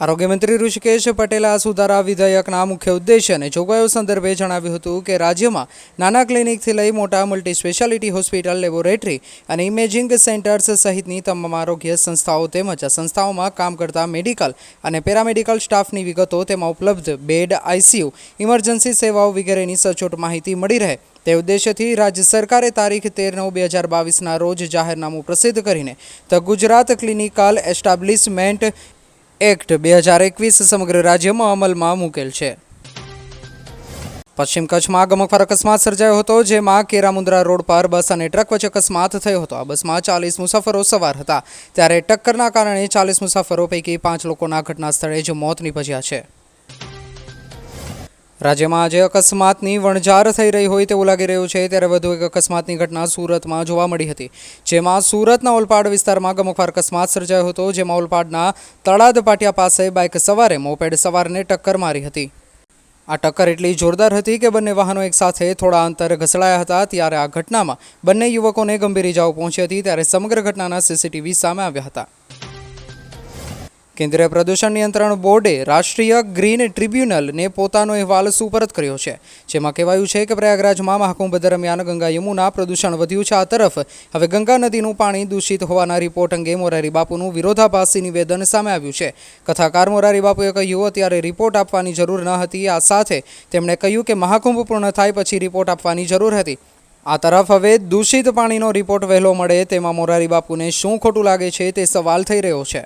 આરોગ્ય મંત્રી ઋષિકેશ પટેલે આ સુધારા વિધેયકના મુખ્ય ઉદ્દેશ્ય અને જોગવાઈઓ સંદર્ભે જણાવ્યું હતું કે રાજ્યમાં નાના ક્લિનિકથી લઈ મોટા મલ્ટી સ્પેશિયાલિટી હોસ્પિટલ, લેબોરેટરી અને ઇમેજિંગ સેન્ટર્સ સહિતની તમામ આરોગ્ય સંસ્થાઓ તેમજ સંસ્થાઓમાં કામ કરતા મેડિકલ અને પેરામેડિકલ સ્ટાફની વિગતો તેમાં ઉપલબ્ધ બેડ આઈસીયુ ઇમરજન્સી સેવાઓ વગેરેની સચોટ માહિતી મળી રહે. તે ઉદ્દેશ્યથી રાજ્ય સરકારે તારીખ તેર નવ બે હજાર બાવીસના રોજ જાહેરનામું પ્રસિદ્ધ કરીને the Gujarat clinical establishment act બે હજાર એકવીસ સમગ્ર રાજ્યમાં અમલમાં મૂકેલ છે. પશ્ચિમ કચ્છમાં આગમકવાર અકસ્માત સર્જાયો હતો, જેમાં કેરામુંદ્રા રોડ પર બસ અને ટ્રક વચ્ચે અકસ્માત થયો હતો. આ બસમાં ચાલીસ મુસાફરો સવાર હતા. ત્યારે ટક્કરના કારણે ચાલીસ મુસાફરો પૈકી પાંચ લોકોના ઘટના સ્થળે જ મોત નીપજ્યા છે. રાજ્યમાં આજે અકસ્માતની વણઝાર થઈ રહી હોય તેવું લાગી રહ્યું છે, ત્યારે વધુ એક અકસ્માતની ઘટના સુરતમાં જોવા મળી હતી. જેમાં સુરતના ઓલપાડ વિસ્તારમાં ગમખ્વાર અકસ્માત સર્જાયો હતો, જેમાં ઓલપાડના તળાદ પાટિયા પાસે બાઇક સવારે મોપેડ સવારને ટક્કર મારી હતી. આ ટક્કર એટલી જોરદાર હતી કે બંને વાહનો એકસાથે થોડા અંતર ઘસડાયા હતા, ત્યારે આ ઘટનામાં બંને યુવકોને ગંભીર ઇજાઓ પહોંચી હતી, ત્યારે સમગ્ર ઘટનાના સીસીટીવી સામે આવ્યા હતા. કેન્દ્રીય પ્રદૂષણ નિયંત્રણ બોર્ડે રાષ્ટ્રીય ગ્રીન ટ્રિબ્યુનલને પોતાનો અહેવાલ સુપરત કર્યો છે, જેમાં કહેવાયું છે કે પ્રયાગરાજમાં મહાકુંભ દરમિયાન ગંગા યમુના પ્રદૂષણ વધ્યું છે આ તરફ. હવે ગંગા નદીનું પાણી દૂષિત હોવાના રિપોર્ટ અંગે મોરારી બાપુનું વિરોધાભાસી નિવેદન સામે આવ્યું છે. કથાકાર મોરારી બાપુએ કહ્યું, અત્યારે રિપોર્ટ આપવાની જરૂર ન હતી, આ સાથે તેમણે કહ્યું કે મહાકુંભ પૂર્ણ થાય પછી રિપોર્ટ આપવાની જરૂર હતી. આ તરફ હવે દૂષિત પાણીનો રિપોર્ટ વહેલો મળે તેમાં મોરારી બાપુને શું ખોટું લાગે છે તે સવાલ થઈ રહ્યો છે.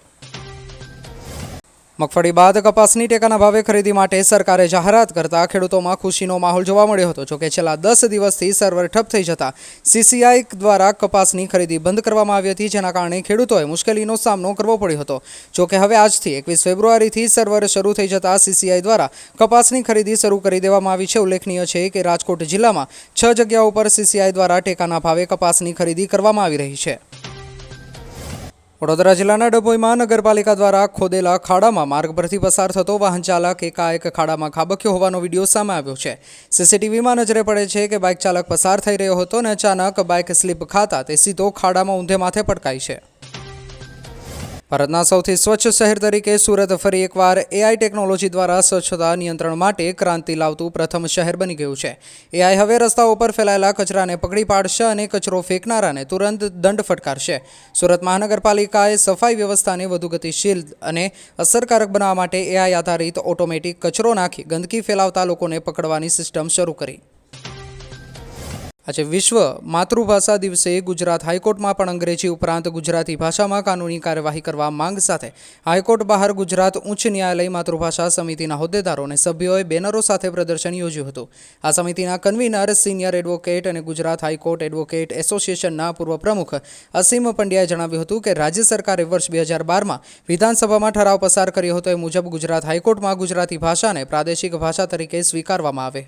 મગફળી બાદ કપાસની ટેકાના ભાવે ખરીદી માટે સરકારે જાહેરાત કરતા ખેડૂતોમાં ખુશીનો માહોલ જોવા મળ્યો હતો. જોકે છેલ્લા દસ દિવસથી સર્વર ઠપ થઈ જતા સીસીઆઈ દ્વારા કપાસની ખરીદી બંધ કરવામાં આવી હતી, જેના કારણે ખેડૂતોએ મુશ્કેલીનો સામનો કરવો પડ્યો હતો. જોકે હવે આજથી એકવીસ ફેબ્રુઆરીથી સર્વર શરૂ થઈ જતા સીસીઆઈ દ્વારા કપાસની ખરીદી શરૂ કરી દેવામાં આવી છે. ઉલ્લેખનીય છે કે રાજકોટ જિલ્લામાં છ જગ્યાઓ પર સીસીઆઈ દ્વારા ટેકાના ભાવે કપાસની ખરીદી કરવામાં આવી રહી છે. વડોદરા જિલ્લાના ડભોઈમાં નગરપાલિકા દ્વારા ખોદેલા ખાડામાં માર્ગ પરથી પસાર થતો વાહન ચાલક એકાએક ખાડામાં ખાબક્યો હોવાનો વીડિયો સામે આવ્યો છે. સીસીટીવીમાં નજરે પડે છે કે બાઇક ચાલક પસાર થઈ રહ્યો હતો અને અચાનક બાઇક સ્લીપ ખાતા તે સીધો ખાડામાં ઊંધે માથે પટકાઈ છે. ભારતના સૌથી સ્વચ્છ શહેર તરીકે સુરત ફરી એકવાર એઆઈ ટેકનોલોજી દ્વારા સ્વચ્છતા નિયંત્રણ માટે ક્રાંતિ લાવતું પ્રથમ શહેર બની ગયું છે. એઆઈ હવે રસ્તાઓ પર ફેલાયેલા કચરાને પકડી પાડશે અને કચરો ફેંકનારાને તુરંત દંડ ફટકારશે. સુરત મહાનગરપાલિકાએ સફાઈ વ્યવસ્થાને વધુ ગતિશીલ અને અસરકારક બનાવવા માટે એઆઈ આધારિત ઓટોમેટિક કચરો નાખી ગંદકી ફેલાવતા લોકોને પકડવાની સિસ્ટમ શરૂ કરી. આજે વિશ્વ માતૃભાષા દિવસે ગુજરાત હાઈકોર્ટમાં પણ અંગ્રેજી ઉપરાંત ગુજરાતી ભાષામાં કાનૂની કાર્યવાહી કરવા માંગ સાથે હાઈકોર્ટ બહાર ગુજરાત ઉચ્ચ ન્યાયાલય માતૃભાષા સમિતિના હોદ્દેદારો અને સભ્યોએ બેનરો સાથે પ્રદર્શન યોજ્યું હતું. આ સમિતિના કન્વીનર, સિનિયર એડવોકેટ અને ગુજરાત હાઈકોર્ટ એડવોકેટ એસોસિએશનના પૂર્વ પ્રમુખ અસીમ પંડ્યાએ જણાવ્યું હતું કે રાજ્ય સરકારે વર્ષ બે હજાર બારમાં વિધાનસભામાં ઠરાવ પસાર કર્યો હતો. એ મુજબ ગુજરાત હાઈકોર્ટમાં ગુજરાતી ભાષાને પ્રાદેશિક ભાષા તરીકે સ્વીકારવામાં આવે.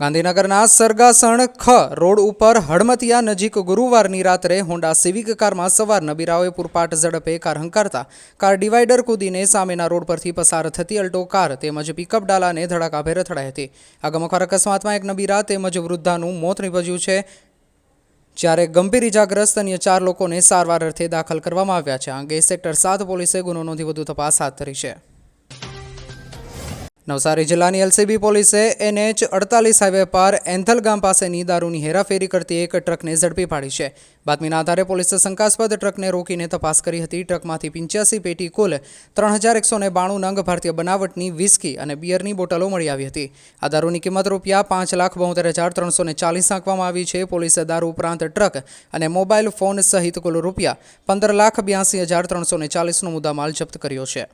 ગાંધીનગરના સરગાસણ ખ રોડ ઉપર હડમતિયા નજીક ગુરુવારની રાત્રે હોન્ડા સિવિક કારમાં સવાર નબીરાઓએ પૂરપાટ ઝડપે કાર હંકારતા. કાર ડિવાઈડર કૂદીને સામેના રોડ પરથી પસાર થતી અલ્ટો કાર તેમજ પિકઅપ ડાલાને ધડાકાભેર અથડાઈ હતી. આ અકસ્માતમાં એક નબીરા તેમજ વૃદ્ધાનું મોત નીપજ્યું છે. જ્યારે ગંભીર ઇજાગ્રસ્ત અન્ય ચાર લોકોને સારવાર અર્થે દાખલ કરવામાં આવ્યા છે. આ અંગે સેક્ટર સાત પોલીસે ગુનો નોંધી વધુ તપાસ હાથ ધરી છે. નવસારી જિલ્લાની એલસીબી પોલીસે એનએચ અડતાલીસ હાઈવે પર એન્થલ ગામ પાસેની દારૂની હેરાફેરી કરતી એક ટ્રકને ઝડપી પાડી છે. બાતમીના આધારે પોલીસે શંકાસ્પદ ટ્રકને રોકીને તપાસ કરી હતી. ટ્રકમાંથી પંચ્યાસી પેટી કુલ ત્રણ હજાર એકસો બાણું નંગ ભારતીય બનાવટની વિસ્કી અને બિયરની બોટલો મળી આવી હતી. આ દારૂની કિંમત રૂપિયા પાંચ લાખ બોતેર હજાર ત્રણસો ચાલીસ આંકવામાં આવી છે. પોલીસે દારૂ ઉપરાંત ટ્રક અને મોબાઈલ ફોન સહિત કુલ રૂપિયા પંદર લાખ બ્યાસી હજાર ત્રણસો ચાલીસનો મુદ્દામાલ જપ્ત કર્યો છે.